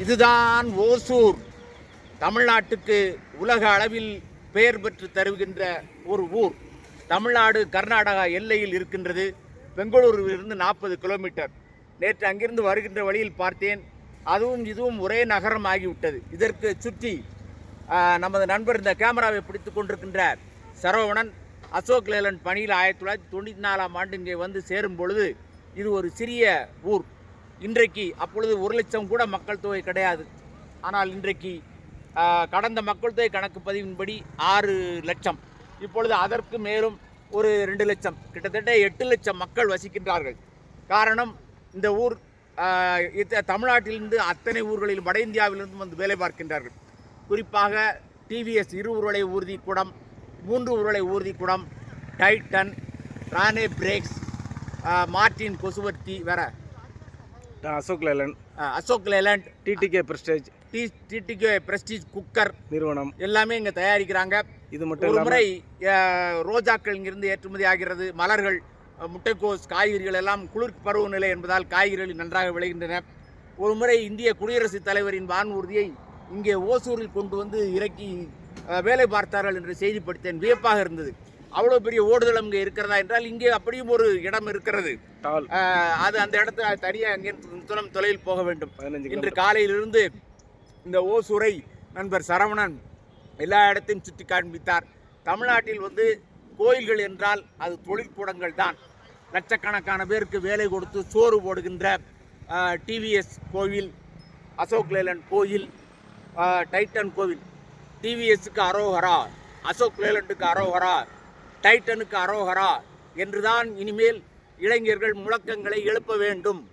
இதுதான் ஓசூர். தமிழ்நாட்டுக்கு உலக அளவில் பெயர் பெற்று தருகின்ற ஒரு ஊர். தமிழ்நாடு கர்நாடகா எல்லையில் இருக்கின்றது. பெங்களூருவிலிருந்து நாற்பது கிலோமீட்டர். நேற்று அங்கிருந்து வருகின்ற வழியில் பார்த்தேன். அதுவும் இதுவும் ஒரே நகரம் ஆகிவிட்டது இதற்கு சுற்றி நமது நண்பர் இந்த கேமராவை பிடித்து கொண்டிருக்கின்ற சரவணன். அசோக் லேலன் பணியில் ஆயிரத்தி தொள்ளாயிரத்தி தொண்ணூற்றி நாலாம் ஆண்டு இங்கே வந்து சேரும் பொழுது இது ஒரு சிறிய ஊர். இன்றைக்கு அப்பொழுது ஒரு லட்சம் கூட மக்கள் தொகை கிடையாது. ஆனால் இன்றைக்கு கடந்த மக்கள் தொகை கணக்கு பதிவின்படி ஆறு லட்சம். இப்பொழுது அதற்கு மேலும் ஒரு ரெண்டு லட்சம். கிட்டத்தட்ட எட்டு லட்சம் மக்கள் வசிக்கின்றார்கள். காரணம் இந்த ஊர் இத்த- தமிழ்நாட்டிலிருந்து அத்தனை ஊர்களில் வட இந்தியாவிலிருந்து வந்து வேலை பார்க்கின்றார்கள். குறிப்பாக டிவிஎஸ் இரு உருளை ஊர்தி குடம் மூன்று உருளை ஊர்தி குடம் டைட்டன் ரானே பிரேக்ஸ் மார்டின் கொசுவர்த்தி வேற அசோக் லேலன் ஆ, Ashok Leyland TTK Prestige T TTK Prestige cooker நிறுவனம். எல்லாமே இங்கே தயாரிக்கிறாங்க. இது மட்டும் ஒரு முறை ரோஜாக்கள் இங்கிருந்து ஏற்றுமதி ஆகிறது. மலர்கள் முட்டைக்கோஸ் காய்கறிகள் எல்லாம் குளிர் பருவநிலை என்பதால் காய்கறிகள் நன்றாக விளைகின்றன. ஒரு முறை இந்திய குடியரசுத் தலைவரின் வானூர்தியை இங்கே ஓசூரில் கொண்டு வந்து இறக்கி வேலை பார்த்தார்கள் என்று செய்தி படித்தேன் வியப்பாக இருந்தது. அவ்வளோ பெரிய ஓடுதளம் இங்கே இருக்கிறதா என்றால் இங்கே அப்படியும் ஒரு இடம் இருக்கிறது. அது அந்த இடத்துல தனியாக அங்கே துணம் தொலைவில் போக வேண்டும். இன்று காலையிலிருந்து இந்த ஓசூரை நண்பர் சரவணன் எல்லா இடத்தையும் சுற்றி காண்பித்தார். தமிழ்நாட்டில் வந்து கோயில்கள் என்றால் அது தொழிற்கூடங்கள் தான். லட்சக்கணக்கான பேருக்கு வேலை கொடுத்து சோறு போடுகின்ற டிவிஎஸ் கோவில் அசோக் லேலண்ட் கோயில் டைட்டன் கோவில். டிவிஎஸ்க்கு அரோகரா அசோக் லேலண்டுக்கு அரோகரா டைட்டனுக்கு அரோகரா என்றுதான் இனிமேல் இளைஞர்கள் முழக்கங்களை எழுப்ப வேண்டும்.